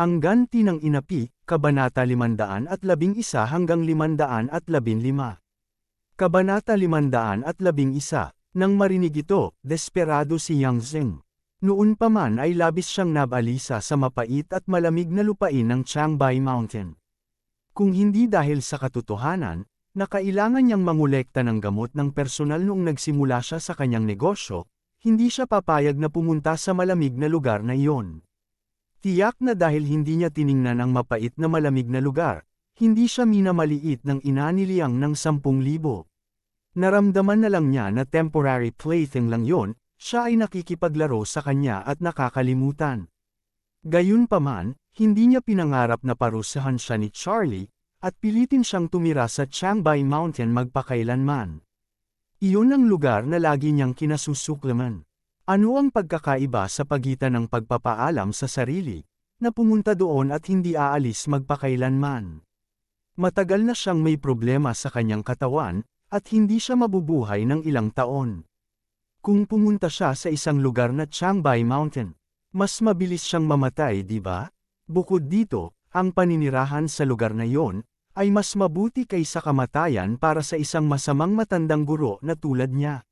Ang ganti ng inapi, Kabanata 511 hanggang 515. Kabanata 511, nang marinig ito, desperado si Yang Zeng. Noon pa man ay labis siyang nabalisa sa mapait at malamig na lupain ng Changbai Mountain. Kung hindi dahil sa katotohanan, na kailangan niyang mangulekta ng gamot ng personal noong nagsimula siya sa kanyang negosyo, hindi siya papayag na pumunta sa malamig na lugar na iyon. Tiyak na dahil hindi niya tiningnan ang mapait na malamig na lugar, hindi siya minamaliit ng inaniliyang ng 10,000. Naramdaman na lang niya na temporary plaything lang yon, siya ay nakikipaglaro sa kanya at nakakalimutan. Gayunpaman, hindi niya pinangarap na parusahan siya ni Charlie, at pilitin siyang tumira sa Changbai Mountain magpakailanman. Iyon ang lugar na lagi niyang kinasusuklaman. Ano ang pagkakaiba sa pagitan ng pagpapaalam sa sarili, na pumunta doon at hindi aalis magpakailanman? Matagal na siyang may problema sa kanyang katawan, at hindi siya mabubuhay ng ilang taon. Kung pumunta siya sa isang lugar na Changbai Mountain, mas mabilis siyang mamatay di ba? Bukod dito, ang paninirahan sa lugar na yon, ay mas mabuti kaysa kamatayan para sa isang masamang matandang guro na tulad niya.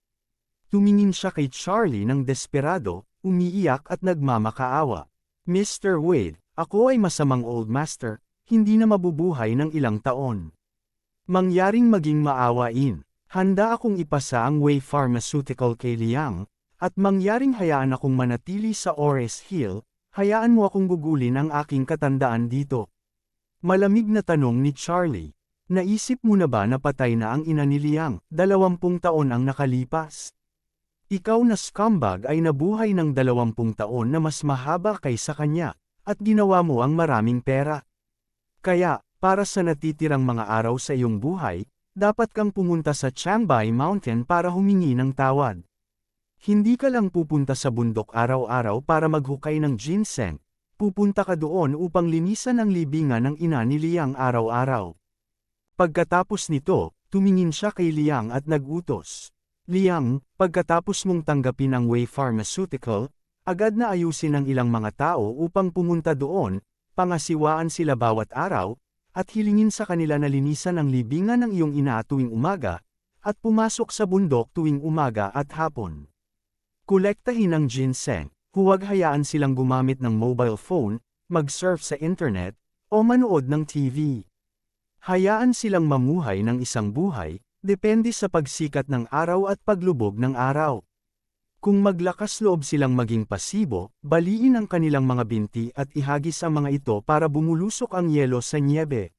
Tumingin siya kay Charlie ng desperado, umiiyak at nagmamakaawa. Mr. Wade, ako ay masamang old master, hindi na mabubuhay ng ilang taon. Mangyaring maging maawain, handa akong ipasa ang Way Pharmaceutical kay Liang, at mangyaring hayaan akong manatili sa Ores Hill, hayaan mo akong gugulin ang aking katandaan dito. Malamig na tanong ni Charlie. Naisip mo na ba na patay na ang ina ni Liang, dalawampung taon ang nakalipas? Ikaw na scumbag ay nabuhay ng dalawampung taon na mas mahaba kaysa kanya, at ginawa mo ang maraming pera. Kaya, para sa natitirang mga araw sa iyong buhay, dapat kang pumunta sa Changbai Mountain para humingi ng tawad. Hindi ka lang pupunta sa bundok araw-araw para maghukay ng ginseng, pupunta ka doon upang linisan ang libingan ng ina ni Liang araw-araw. Pagkatapos nito, tumingin siya kay Liang at nagutos. Liang, pagkatapos mong tanggapin ang Way Pharmaceutical, agad na ayusin ang ilang mga tao upang pumunta doon, pangasiwaan sila bawat araw, at hilingin sa kanila na linisan ang libingan ng iyong ina tuwing umaga, at pumasok sa bundok tuwing umaga at hapon. Kolektahin ang ginseng, huwag hayaan silang gumamit ng mobile phone, mag-surf sa internet, o manood ng TV. Hayaan silang mamuhay ng isang buhay, Depende sa pagsikat ng araw at paglubog ng araw. Kung maglakas loob silang maging pasibo, baliin ang kanilang mga binti at ihagis ang mga ito para bumulusok ang yelo sa niebe.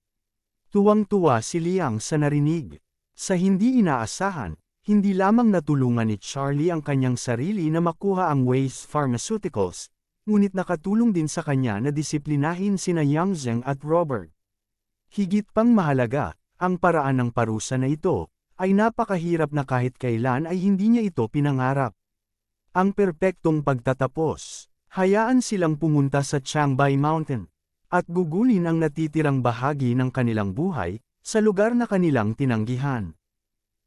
Tuwang-tuwa si Liang sa narinig. Sa hindi inaasahan, hindi lamang natulungan ni Charlie ang kanyang sarili na makuha ang Waste Pharmaceuticals, ngunit nakatulong din sa kanya na disiplinahin sina Yang Zheng at Robert. Higit pang mahalaga, ang paraan ng parusa na ito, ay napakahirap na kahit kailan ay hindi niya ito pinangarap. Ang perpektong pagtatapos, hayaan silang pumunta sa Changbai Mountain, at gugulin ang natitirang bahagi ng kanilang buhay, sa lugar na kanilang tinanggihan.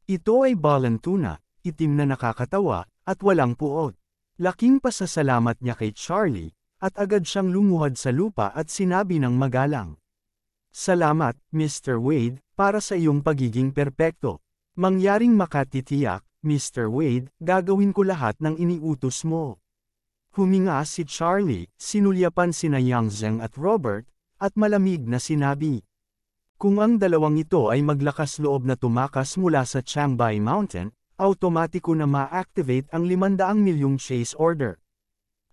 Ito ay balantuna, itim na nakakatawa, at walang puot. Laking pasasalamat niya kay Charlie, at agad siyang lumuhad sa lupa at sinabi ng magalang. Salamat, Mr. Wade, para sa iyong pagiging perpekto. Mangyaring makatitiyak, Mr. Wade, gagawin ko lahat ng iniutos mo. Huminga si Charlie, sinulyapan sina Yang Zheng at Robert, at malamig na sinabi. Kung ang dalawang ito ay maglakas loob na tumakas mula sa Changbai Mountain, automatiko na ma-activate ang 500 milyong chase order.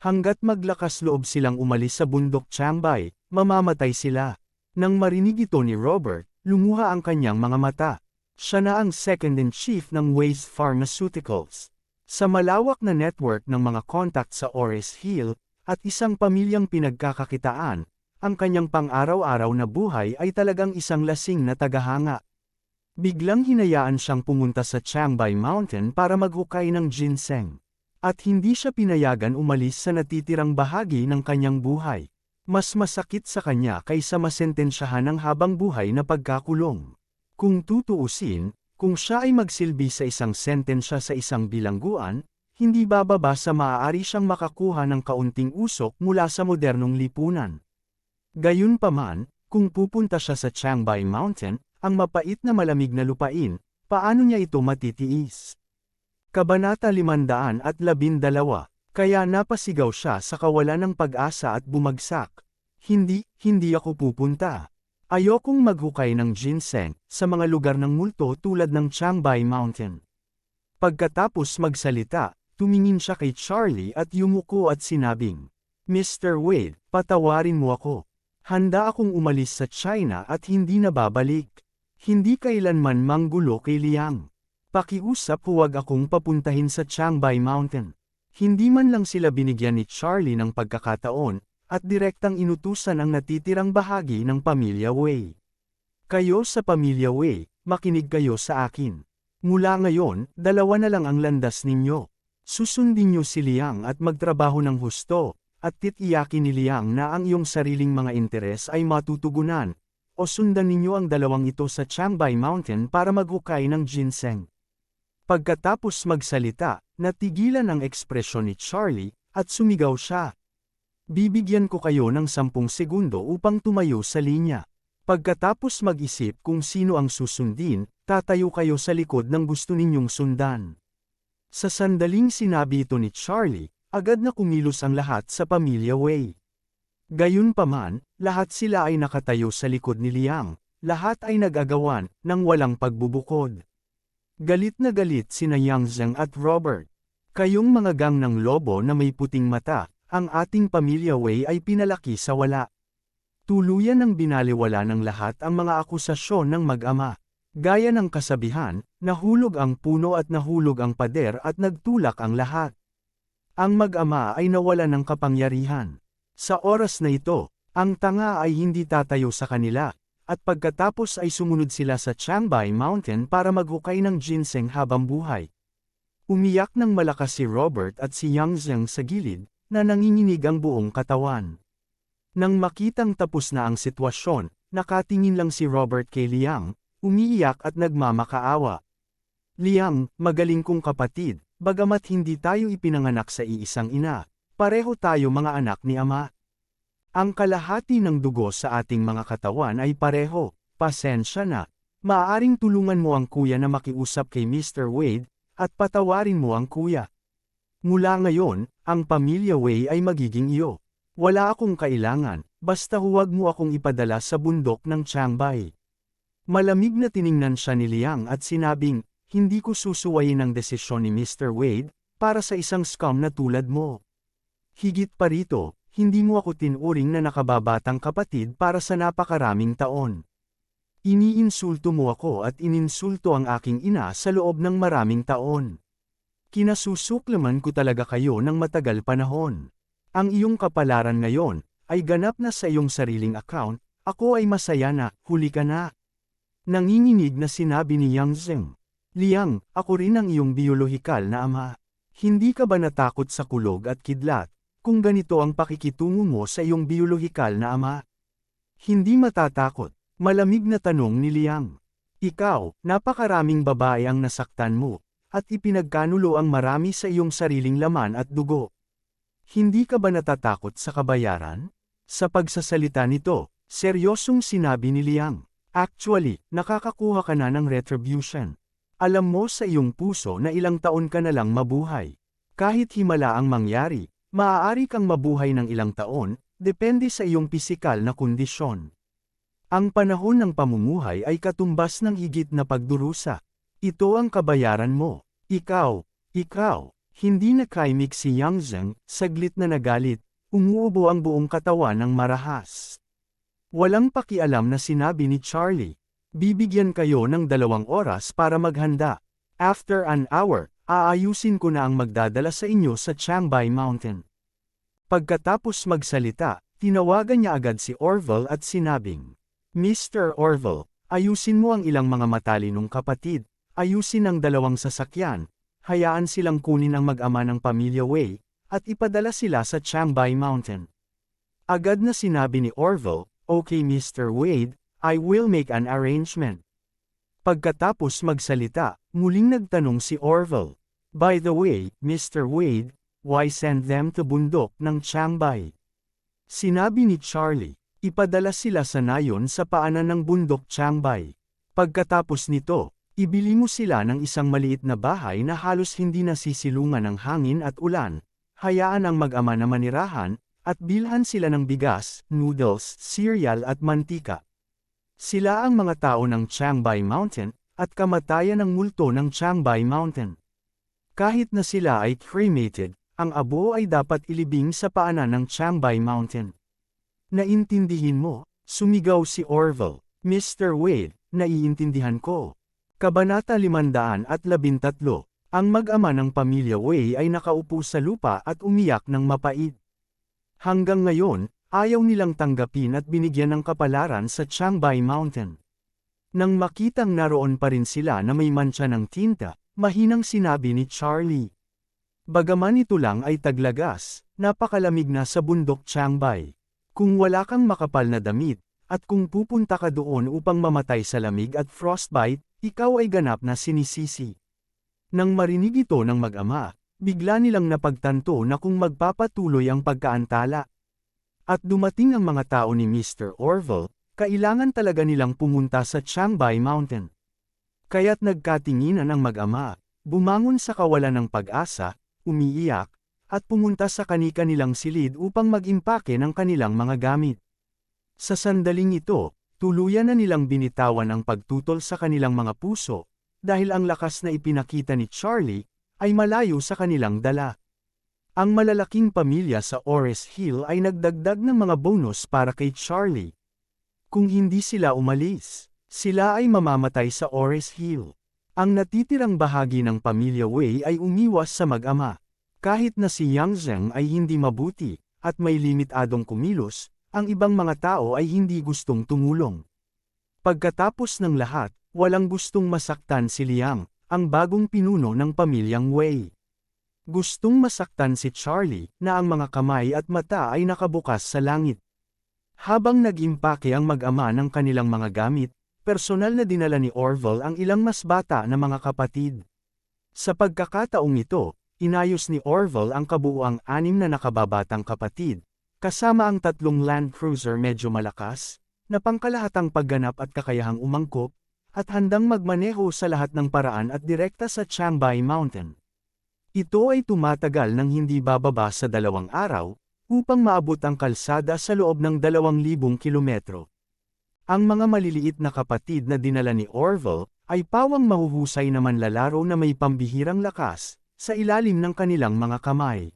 Hanggat maglakas loob silang umalis sa bundok Changbai, mamamatay sila. Nang marinig ito ni Robert, lumuha ang kanyang mga mata. Siya na ang second-in-chief ng Waste Pharmaceuticals. Sa malawak na network ng mga contact sa Ores Hill, at isang pamilyang pinagkakakitaan, ang kanyang pang-araw-araw na buhay ay talagang isang lasing na tagahanga. Biglang hinayaan siyang pumunta sa Chiangbai Mountain para maghukay ng ginseng. At hindi siya pinayagan umalis sa natitirang bahagi ng kanyang buhay. Mas masakit sa kanya kaysa masentensyahan ng habang buhay na pagkakulong. Kung tutuusin, kung siya ay magsilbi sa isang sentensya sa isang bilangguan, hindi bababa sa maaari siyang makakuha ng kaunting usok mula sa modernong lipunan. Gayunpaman, kung pupunta siya sa Chiangbai Mountain, ang mapait na malamig na lupain, paano niya ito matitiis? Kabanata 512, kaya napasigaw siya sa kawalan ng pag-asa at bumagsak. Hindi, hindi ako pupunta. Ayokong maghukay ng ginseng sa mga lugar ng multo tulad ng Chiangbai Mountain. Pagkatapos magsalita, tumingin siya kay Charlie at yumuko at sinabing, Mr. Wade, patawarin mo ako. Handa akong umalis sa China at hindi na babalik. Hindi kailanman manggulo kay Liang. Pakiusap huwag akong papuntahin sa Chiangbai Mountain. Hindi man lang sila binigyan ni Charlie ng pagkakataon, at direktang inutusan ang natitirang bahagi ng pamilya Wei. Kayo sa pamilya Wei, makinig kayo sa akin. Mula ngayon, dalawa na lang ang landas ninyo. Susundin niyo si Liang at magtrabaho ng husto, at titiyakin ni Liang na ang iyong sariling mga interes ay matutugunan, o sundan ninyo ang dalawang ito sa Chiangbai Mountain para maghukay ng ginseng. Pagkatapos magsalita, natigilan ang ekspresyon ni Charlie, at sumigaw siya. Bibigyan ko kayo ng sampung segundo upang tumayo sa linya. Pagkatapos mag-isip kung sino ang susundin, tatayo kayo sa likod ng gusto ninyong sundan. Sa sandaling sinabi ito ni Charlie, agad na kumilos ang lahat sa pamilya Wei. Gayunpaman, lahat sila ay nakatayo sa likod ni Liang, lahat ay nag-agawan, ng walang pagbubukod. Galit na galit sina Yang Zheng at Robert. Kayong mga gang ng lobo na may puting mata, ang ating pamilya Wei ay pinalaki sa wala. Tuluyan ng binaliwala ng lahat ang mga akusasyon ng mag-ama. Gaya ng kasabihan, nahulog ang puno at nahulog ang pader at nagtulak ang lahat. Ang mag-ama ay nawala ng kapangyarihan. Sa oras na ito, ang tanga ay hindi tatayo sa kanila, at pagkatapos ay sumunod sila sa Chiangbai Mountain para maghukay ng ginseng habang buhay. Umiyak ng malakas si Robert at si Yang Zheng sa gilid, na nanginginig ang buong katawan. Nang makitang tapos na ang sitwasyon, nakatingin lang si Robert kay Liang, umiiyak at nagmamakaawa. Liang, magaling kong kapatid, bagamat hindi tayo ipinanganak sa iisang ina, pareho tayo mga anak ni ama. Ang kalahati ng dugo sa ating mga katawan ay pareho, pasensya na. Maaaring tulungan mo ang kuya na makiusap kay Mr. Wade, at patawarin mo ang kuya. Mula ngayon, ang pamilya Wei ay magiging iyo. Wala akong kailangan, basta huwag mo akong ipadala sa bundok ng Chiangbai. Malamig na tiningnan siya ni Liang at sinabing, hindi ko susuwayin ang desisyon ni Mr. Wade, para sa isang scum na tulad mo. Higit pa rito, hindi mo ako tinuring na nakababatang kapatid para sa napakaraming taon. Iniinsulto mo ako at ininsulto ang aking ina sa loob ng maraming taon. Kinasusuklaman ko talaga kayo ng matagal panahon. Ang iyong kapalaran ngayon, ay ganap na sa iyong sariling account, ako ay masaya na, huli ka na. Nanginginig na sinabi ni Yang Zheng. Liang, ako rin ang iyong biolohikal na ama. Hindi ka ba natakot sa kulog at kidlat, kung ganito ang pakikitungo mo sa iyong biolohikal na ama. Hindi matatakot, malamig na tanong ni Liang. Ikaw, napakaraming babae ang nasaktan mo, at ipinagkanulo ang marami sa iyong sariling laman at dugo. Hindi ka ba natatakot sa kabayaran? Sa pagsasalita nito, seryosong sinabi ni Liang. Actually, nakakakuha ka na ng retribution. Alam mo sa iyong puso na ilang taon ka na lang mabuhay. Kahit himala ang mangyari, Maaari kang mabuhay ng ilang taon, depende sa iyong pisikal na kondisyon. Ang panahon ng pamumuhay ay katumbas ng higit na pagdurusa. Ito ang kabayaran mo. Ikaw, ikaw, hindi na kaimik si Yang Zheng, saglit na nagalit, umuubo ang buong katawan ng marahas. Walang pakialam na sinabi ni Charlie. Bibigyan kayo ng dalawang oras para maghanda. After an hour, Aayusin ko na ang magdadala sa inyo sa Chiangbai Mountain. Pagkatapos magsalita, tinawagan niya agad si Orville at sinabing, Mr. Orville, ayusin mo ang ilang mga matalinong kapatid, ayusin ang dalawang sasakyan, hayaan silang kunin ang mag-ama ng pamilya Wei, at ipadala sila sa Changbai Mountain. Agad na sinabi ni Orville, Okay Mr. Wade, I will make an arrangement. Pagkatapos magsalita, muling nagtanong si Orville. By the way, Mr. Wade, why send them to bundok ng Changbai? Sinabi ni Charlie, ipadala sila sa nayon sa paanan ng bundok Changbai. Pagkatapos nito, ibili mo sila ng isang maliit na bahay na halos hindi nasisilungan ng hangin at ulan, hayaan ang mag-ama na manirahan, at bilhan sila ng bigas, noodles, cereal at mantika. Sila ang mga tao ng Changbai Mountain, at kamatayan ng multo ng Changbai Mountain. Kahit na sila ay cremated, ang abo ay dapat ilibing sa paanan ng Changbai Mountain. Naintindihin mo, sumigaw si Orville, Mr. Wade, naiintindihan ko. Kabanata 513, ang mag-ama ng pamilya Wei ay nakaupo sa lupa at umiyak ng mapait. Hanggang ngayon, Ayaw nilang tanggapin at binigyan ng kapalaran sa Changbai Mountain. Nang makitang naroon pa rin sila na may mancha ng tinta, mahinang sinabi ni Charlie. Bagaman ito lang ay taglagas, napakalamig na sa bundok Changbai. Kung wala kang makapal na damit, at kung pupunta ka doon upang mamatay sa lamig at frostbite, ikaw ay ganap na sinisisi. Nang marinig ito ng mag-ama, bigla nilang napagtanto na kung magpapatuloy ang pagkaantala, at dumating ang mga tao ni Mr. Orville, kailangan talaga nilang pumunta sa Changbai Mountain. Kaya't nagkatinginan ang mag-ama, bumangon sa kawalan ng pag-asa, umiiyak, at pumunta sa kanika nilang silid upang mag-impake ng kanilang mga gamit. Sa sandaling ito, tuluyan na nilang binitawan ang pagtutol sa kanilang mga puso, dahil ang lakas na ipinakita ni Charlie, ay malayo sa kanilang dala. Ang malalaking pamilya sa Ores Hill ay nagdagdag ng mga bonus para kay Charlie. Kung hindi sila umalis, sila ay mamamatay sa Ores Hill. Ang natitirang bahagi ng pamilya Wei ay umiwas sa mag-ama. Kahit na si Yang Zheng ay hindi mabuti, at may limitadong kumilos, ang ibang mga tao ay hindi gustong tumulong. Pagkatapos ng lahat, walang gustong masaktan si Liang, ang bagong pinuno ng pamilyang Wei. Gustong masaktan si Charlie, na ang mga kamay at mata ay nakabukas sa langit. Habang nag-impake ang mag-ama ng kanilang mga gamit, personal na dinala ni Orville ang ilang mas bata na mga kapatid. Sa pagkakataong ito, inayos ni Orville ang kabuuang anim na nakababatang kapatid, kasama ang tatlong Land Cruiser medyo malakas, na pangkalahatang pagganap at kakayahang umangkop, at handang magmaneho sa lahat ng paraan at direkta sa Changbai Mountain. Ito ay tumatagal ng hindi bababa sa dalawang araw, upang maabot ang kalsada sa loob ng 2,000 kilometro. Ang mga maliliit na kapatid na dinala ni Orville, ay pawang mahuhusay na manlalaro na may pambihirang lakas, sa ilalim ng kanilang mga kamay.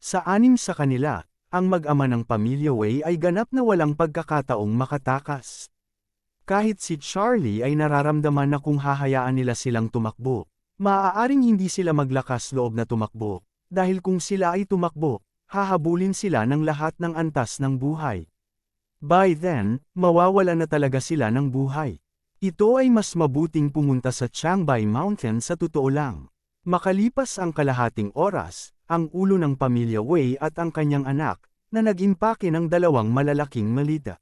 Sa anim sa kanila, ang mag-ama ng pamilya Wei ay ganap na walang pagkakataong makatakas. Kahit si Charlie ay nararamdaman na kung hahayaan nila silang tumakbo, Maaaring hindi sila maglakas loob na tumakbo, dahil kung sila ay tumakbo, hahabulin sila ng lahat ng antas ng buhay. By then, mawawala na talaga sila ng buhay. Ito ay mas mabuting pumunta sa Changbai Mountain sa totoo lang. Makalipas ang kalahating oras, ang ulo ng pamilya Wei at ang kanyang anak, na nag-impake ng dalawang malalaking malita.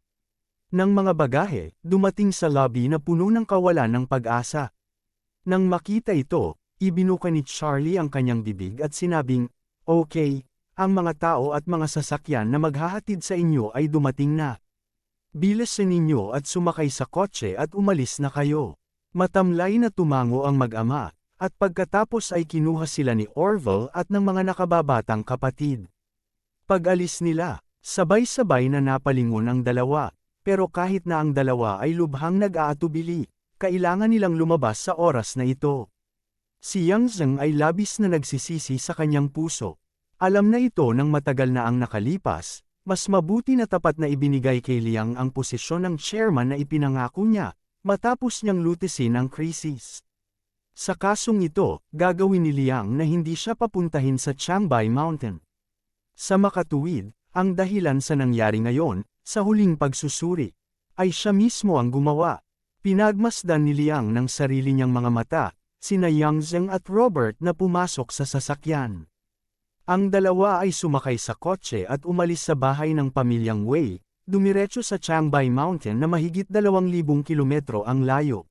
Nang mga bagahe, dumating sa lobby na puno ng kawalan ng pag-asa. Nang makita ito, ibinuka ni Charlie ang kanyang bibig at sinabing, Okay, ang mga tao at mga sasakyan na maghahatid sa inyo ay dumating na. Bilis sa ninyo at sumakay sa kotse at umalis na kayo. Matamlay na tumango ang mag-ama, at pagkatapos ay kinuha sila ni Orville at ng mga nakababatang kapatid. Pag-alis nila, sabay-sabay na napalingon ang dalawa, pero kahit na ang dalawa ay lubhang nag-aatubili, kailangan nilang lumabas sa oras na ito. Si Yang Zheng ay labis na nagsisisi sa kanyang puso. Alam na ito nang matagal na ang nakalipas, mas mabuti na tapat na ibinigay kay Liang ang posisyon ng chairman na ipinangako niya, matapos niyang lutisin ang krisis. Sa kasong ito, gagawin ni Liang na hindi siya papuntahin sa Changbai Mountain. Sa makatuwid, ang dahilan sa nangyari ngayon, sa huling pagsusuri, ay siya mismo ang gumawa. Pinagmasdan ni Liang ng sarili niyang mga mata, sina Yang Zheng at Robert na pumasok sa sasakyan. Ang dalawa ay sumakay sa kotse at umalis sa bahay ng pamilyang Wei, dumiretso sa Changbai Mountain na mahigit 2,000 kilometro ang layo.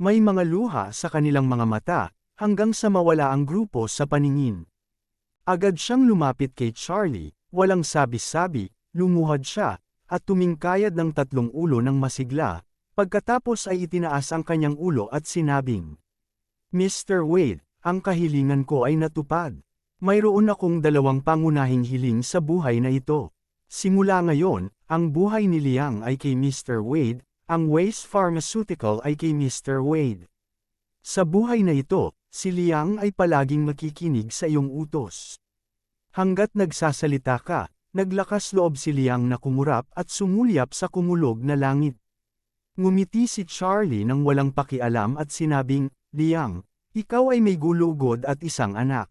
May mga luha sa kanilang mga mata, hanggang sa mawala ang grupo sa paningin. Agad siyang lumapit kay Charlie, walang sabi-sabi, lumuhad siya, at tumingkayad ng tatlong ulo ng masigla, pagkatapos ay itinaas ang kanyang ulo at sinabing, Mr. Wade, ang kahilingan ko ay natupad. Mayroon akong dalawang pangunahing hiling sa buhay na ito. Simula ngayon, ang buhay ni Liang ay kay Mr. Wade, ang Waste Pharmaceutical ay kay Mr. Wade. Sa buhay na ito, si Liang ay palaging makikinig sa iyong utos. Hanggat nagsasalita ka, naglakas loob si Liang na kumurap at sumulyap sa kumulog na langit. Ngumiti si Charlie nang walang pakialam at sinabing, Liang, ikaw ay may gulugod at isang anak.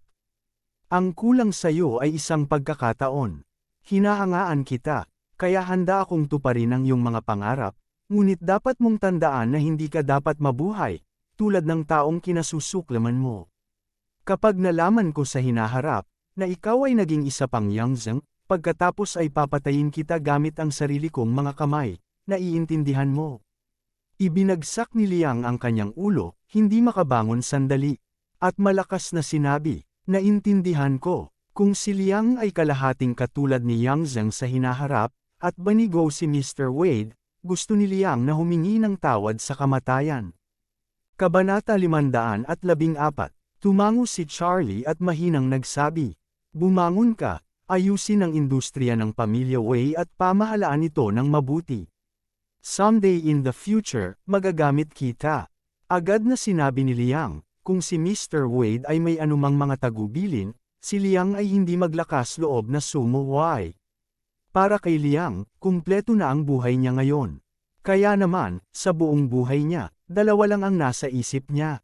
Ang kulang sa iyo ay isang pagkakataon. Hinahangaan kita, kaya handa akong tuparin ang iyong mga pangarap, ngunit dapat mong tandaan na hindi ka dapat mabuhay, tulad ng taong kinasusuklaman mo. Kapag nalaman ko sa hinaharap, na ikaw ay naging isa pang Yangzheng, pagkatapos ay papatayin kita gamit ang sarili kong mga kamay, naiintindihan mo. Ibinagsak ni Liang ang kanyang ulo, hindi makabangon sandali. At malakas na sinabi, naintindihan ko, kung si Liang ay kalahating katulad ni Yang Zheng sa hinaharap, at banigo si Mr. Wade, gusto ni Liang na humingi ng tawad sa kamatayan. Kabanata 514, tumango si Charlie at mahinang nagsabi, Bumangon ka, ayusin ang industriya ng pamilya Wei at pamahalaan ito ng mabuti. Someday in the future, magagamit kita. Agad na sinabi ni Liang, kung si Mr. Wade ay may anumang mga tagubilin, si Liang ay hindi maglakas loob na sumuway. Para kay Liang, kumpleto na ang buhay niya ngayon. Kaya naman, sa buong buhay niya, dalawa lang ang nasa isip niya.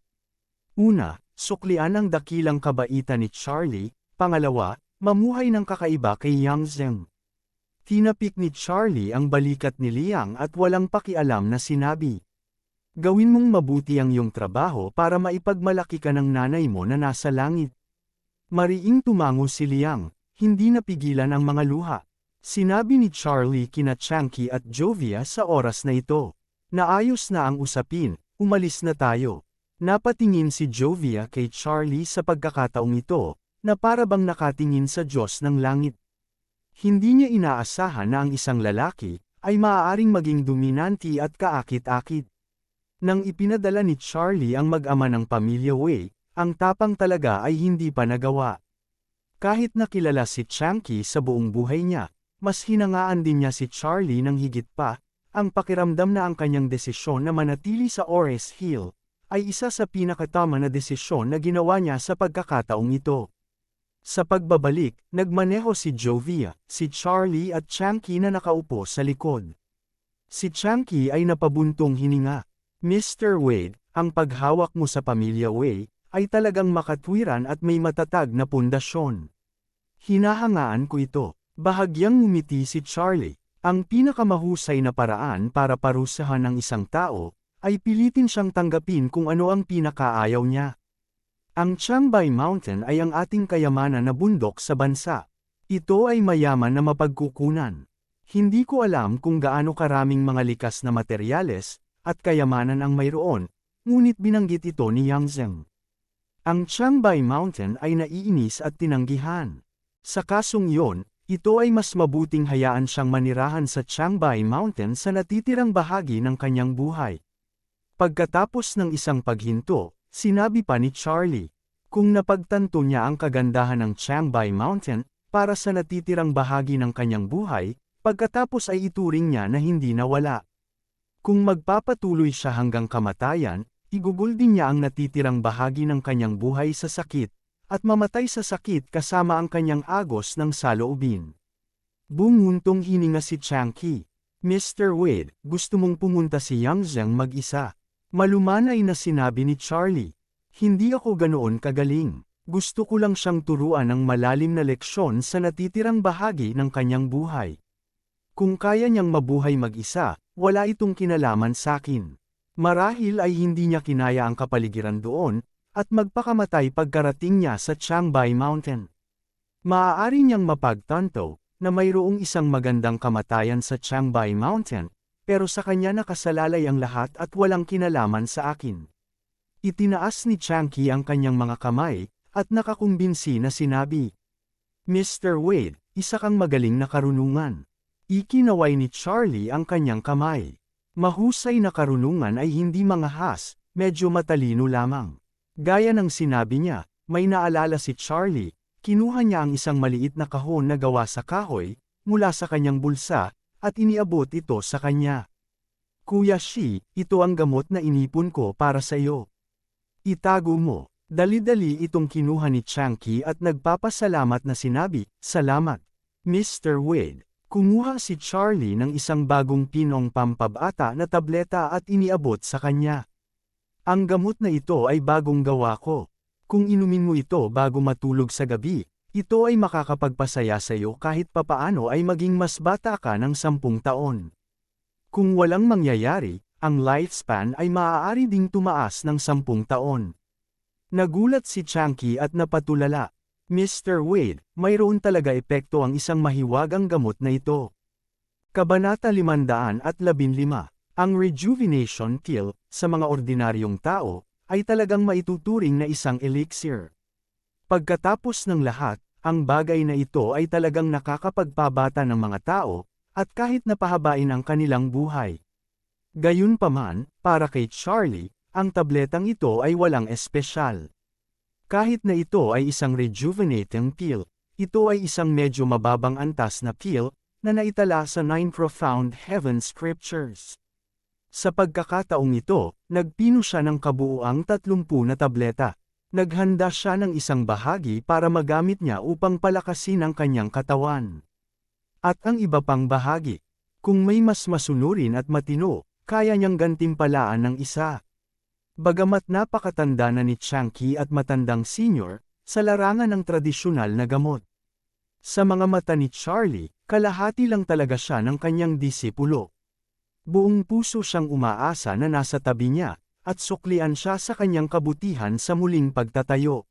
Una, suklian ang dakilang kabaitan ni Charlie, pangalawa, mamuhay ng kakaiba kay Yang Zheng. Tinapik ni Charlie ang balikat ni Liang at walang pakialam na sinabi. Gawin mong mabuti ang iyong trabaho para maipagmalaki ka ng nanay mo na nasa langit. Mariing tumango si Liang, hindi napigilan ang mga luha. Sinabi ni Charlie kina Chanky at Jovia sa oras na ito. Naayos na ang usapin, umalis na tayo. Napatingin si Jovia kay Charlie sa pagkakataong ito, na para bang nakatingin sa Diyos ng langit. Hindi niya inaasahan na ang isang lalaki ay maaaring maging dominanti at kaakit-akit. Nang ipinadala ni Charlie ang mag-ama ng pamilya Wei, ang tapang talaga ay hindi pa nagawa. Kahit nakilala si Chanky sa buong buhay niya, mas hinangaan din niya si Charlie ng higit pa, ang pakiramdam na ang kanyang desisyon na manatili sa Ores Hill, ay isa sa pinakatama na desisyon na ginawa niya sa pagkakataong ito. Sa pagbabalik, nagmaneho si Jovia, si Charlie at Chanky na nakaupo sa likod. Si Chanky ay napabuntong hininga. Mr. Wade, ang paghawak mo sa pamilya Wei, ay talagang makatwiran at may matatag na pundasyon. Hinahangaan ko ito. Bahagyang ngumiti si Charlie. Ang pinakamahusay na paraan para parusahan ng isang tao, ay pilitin siyang tanggapin kung ano ang pinakaayaw niya. Ang Changbay Mountain ay ang ating kayamanan na bundok sa bansa. Ito ay mayaman na mapagkukunan. Hindi ko alam kung gaano karaming mga likas na materyales at kayamanan ang mayroon, ngunit binanggit ito ni Yang Zheng. Ang Changbay Mountain ay naiinis at tinanggihan. Sa kasong iyon, ito ay mas mabuting hayaan siyang manirahan sa Changbay Mountain sa natitirang bahagi ng kanyang buhay. Pagkatapos ng isang paghinto, Sinabi pa ni Charlie, kung napagtanto niya ang kagandahan ng Changbay Mountain, para sa natitirang bahagi ng kanyang buhay, pagkatapos ay ituring niya na hindi nawala. Kung magpapatuloy siya hanggang kamatayan, igugol din niya ang natitirang bahagi ng kanyang buhay sa sakit, at mamatay sa sakit kasama ang kanyang agos ng saloobin. Bunguntong hininga si Chanky. Mr. Wade, gusto mong pumunta si Yang Zheng mag-isa. Malumanay na sinabi ni Charlie. Hindi ako ganoon kagaling. Gusto ko lang siyang turuan ng malalim na leksyon sa natitirang bahagi ng kanyang buhay. Kung kaya niyang mabuhay mag-isa, wala itong kinalaman sa akin. Marahil ay hindi niya kinaya ang kapaligiran doon, at magpakamatay pagkarating niya sa Chiangbai Mountain. Maaari niyang mapagtanto, na mayroong isang magandang kamatayan sa Chiangbai Mountain, pero sa kanya nakasalalay ang lahat at walang kinalaman sa akin. Itinaas ni Changki ang kanyang mga kamay, at nakakumbinsi na sinabi, Mr. Wade, isa kang magaling na karunungan. Ikinaway ni Charlie ang kanyang kamay. Mahusay na karunungan ay hindi mangahas, medyo matalino lamang. Gaya ng sinabi niya, may naalala si Charlie, kinuha niya ang isang maliit na kahon na gawa sa kahoy, mula sa kanyang bulsa, at iniabot ito sa kanya. Kuya Shi, ito ang gamot na inipon ko para sa iyo. Itago mo. Dali-dali itong kinuha ni Changki at nagpapasalamat na sinabi, Salamat. Mr. Wade, kumuha si Charlie ng isang bagong pinong pampabata na tableta at iniabot sa kanya. Ang gamot na ito ay bagong gawa ko. Kung inumin mo ito bago matulog sa gabi, ito ay makakapagpasaya sa iyo kahit papaano ay maging mas bata ka ng sampung taon. Kung walang mangyayari, ang lifespan ay maaari ding tumaas ng sampung taon. Nagulat si Changki at napatulala. Mr. Wade, mayroon talaga epekto ang isang mahiwagang gamot na ito. Kabanata 515 Ang rejuvenation pill, sa mga ordinaryong tao, ay talagang maituturing na isang elixir. Pagkatapos ng lahat, ang bagay na ito ay talagang nakakapagpabata ng mga tao, at kahit napahabain ang kanilang buhay. Gayunpaman, para kay Charlie, ang tabletang ito ay walang espesyal. Kahit na ito ay isang rejuvenating pill, ito ay isang medyo mababang antas na pill, na naitala sa Nine Profound Heaven Scriptures. Sa pagkakataong ito, nagpino siya ng kabuuang 30 na tableta. Naghanda siya ng isang bahagi para magamit niya upang palakasin ang kanyang katawan. At ang iba pang bahagi, kung may mas masunurin at matino, kaya niyang gantimpalaan ng isa. Bagamat napakatanda na ni Changki at matandang senior, sa larangan ng tradisyonal na gamot. Sa mga mata ni Charlie, kalahati lang talaga siya ng kanyang disipulo. Buong puso siyang umaasa na nasa tabi niya, at suklian siya sa kanyang kabutihan sa muling pagtatayo.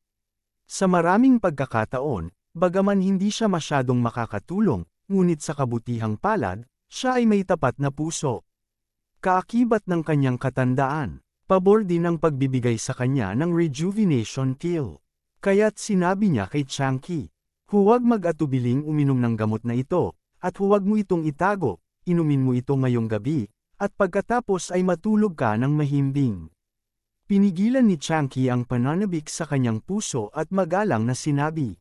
Sa maraming pagkakataon, bagaman hindi siya masyadong makakatulong, ngunit sa kabutihang palad, siya ay may tapat na puso. Kaakibat ng kanyang katandaan, Pabor din ang pagbibigay sa kanya ng rejuvenation pill. Kaya't sinabi niya kay Changki, huwag mag-atubiling uminom ng gamot na ito, at huwag mo itong itago, inumin mo ito ngayong gabi, at pagkatapos ay matulog ka ng mahimbing. Pinigilan ni Changki ang pananabik sa kanyang puso at magalang na sinabi.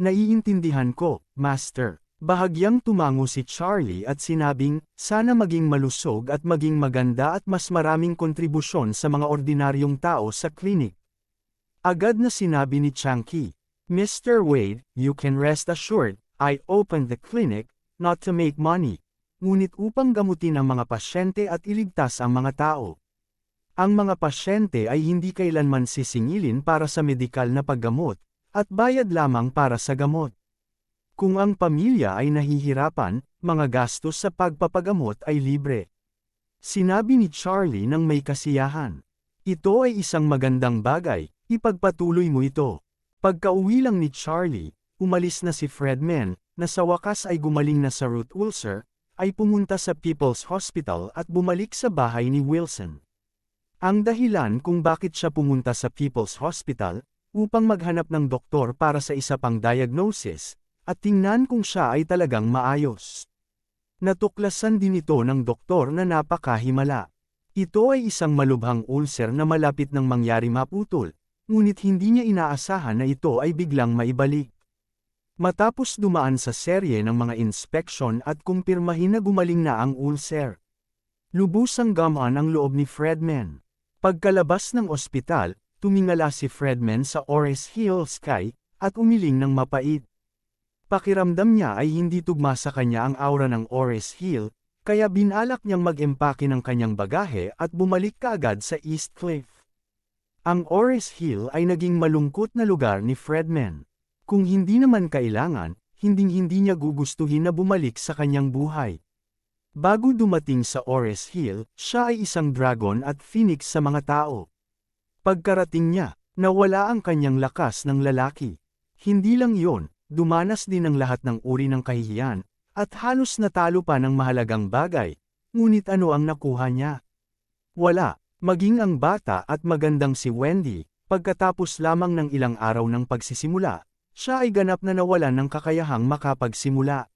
Naiintindihan ko, Master. Bahagyang tumango si Charlie at sinabing, sana maging malusog at maging maganda at mas maraming kontribusyon sa mga ordinaryong tao sa klinik. Agad na sinabi ni Changki, Mr. Wade, you can rest assured, I opened the clinic, not to make money, ngunit upang gamutin ang mga pasyente at iligtas ang mga tao. Ang mga pasyente ay hindi kailanman sisingilin para sa medikal na paggamot, at bayad lamang para sa gamot. Kung ang pamilya ay nahihirapan, mga gastos sa pagpapagamot ay libre. Sinabi ni Charlie ng may kasiyahan. Ito ay isang magandang bagay, ipagpatuloy mo ito. Pagkauwi lang ni Charlie, umalis na si Fredman, na sa wakas ay gumaling na sa root ulcer, ay pumunta sa People's Hospital at bumalik sa bahay ni Wilson. Ang dahilan kung bakit siya pumunta sa People's Hospital, upang maghanap ng doktor para sa isa pang diagnosis, at tingnan kung siya ay talagang maayos. Natuklasan din ito ng doktor na napakahimala. Ito ay isang malubhang ulcer na malapit ng mangyari maputol, ngunit hindi niya inaasahan na ito ay biglang maibalik. Matapos dumaan sa serye ng mga inspeksyon at kumpirmahin na gumaling na ang ulcer. Lubusang gamaan ang loob ni Fredman. Pagkalabas ng ospital, tumingala si Fredman sa Ores Hill Sky, at umiling ng mapait. Pakiramdam niya ay hindi tugma sa kanya ang aura ng Ores Hill, kaya binalak niyang mag-empake ng kanyang bagahe at bumalik kaagad sa East Cliff. Ang Ores Hill ay naging malungkot na lugar ni Fredman. Kung hindi naman kailangan, hinding-hindi niya gugustuhin na bumalik sa kanyang buhay. Bago dumating sa Ores Hill, siya ay isang dragon at phoenix sa mga tao. Pagkarating niya, nawala ang kanyang lakas ng lalaki. Hindi lang yon, dumanas din ang lahat ng uri ng kahihiyan, at halos natalo pa ng mahalagang bagay, ngunit ano ang nakuha niya? Wala, maging ang bata at magandang si Wendy, pagkatapos lamang ng ilang araw ng pagsisimula, siya ay ganap na nawalan ng kakayahang makapagsimula.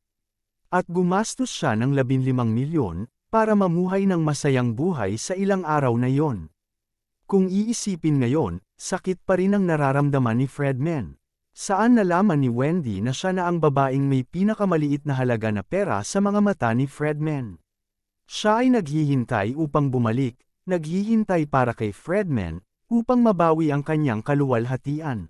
At gumastos siya ng 15 milyon, para mamuhay ng masayang buhay sa ilang araw na yon. Kung iisipin ngayon, sakit pa rin ang nararamdaman ni Fredman. Saan nalaman ni Wendy na siya na ang babaeng may pinakamaliit na halaga na pera sa mga mata ni Fredman? Siya ay naghihintay upang bumalik, naghihintay para kay Fredman, upang mabawi ang kanyang kaluwalhatian.